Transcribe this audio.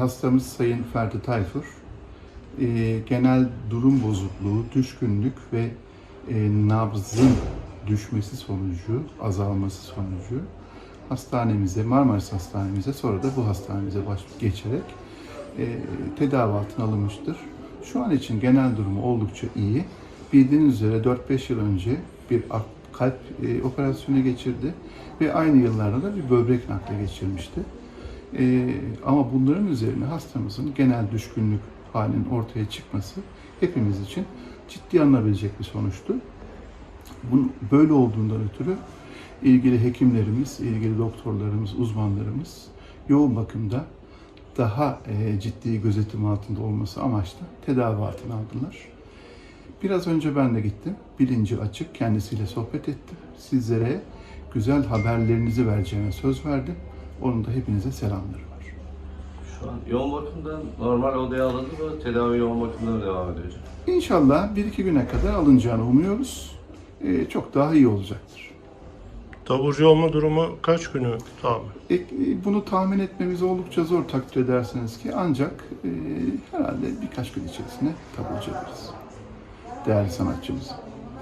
Hastamız Sayın Ferdi Tayfur. Ee, genel durum bozukluğu, düşkünlük ve e, nabzın düşmesi sonucu, azalması sonucu hastanemize, Marmaris Hastanemize sonra da bu hastanemize baş geçerek e, tedavi altına alınmıştır. Şu an için genel durumu oldukça iyi. Bildiğiniz üzere 4-5 yıl önce bir kalp e, operasyonu geçirdi ve aynı yıllarda da bir böbrek nakli geçirmişti. E, ama bunların üzerine hastamızın genel düşkünlük halinin ortaya çıkması hepimiz için ciddi alınabilecek bir sonuçtu. Bunun böyle olduğundan ötürü ilgili hekimlerimiz, ilgili doktorlarımız, uzmanlarımız yoğun bakımda daha e, ciddi gözetim altında olması amaçlı tedavi altına aldılar. Biraz önce ben de gittim. Bilinci açık. Kendisiyle sohbet ettim. Sizlere güzel haberlerinizi vereceğime söz verdim. Onun da hepinize selamları var. Şu an yoğun bakımdan normal odaya alındı mı? Tedavi yoğun bakımda mı devam ediyor hocam? İnşallah bir iki güne kadar alınacağını umuyoruz. E, çok daha iyi olacaktır. Taburcu olma durumu kaç günü tahmin? E, e, bunu tahmin etmemiz oldukça zor takdir ederseniz ki ancak e, herhalde birkaç gün içerisinde taburcu ederiz. Değerli sanatçımız.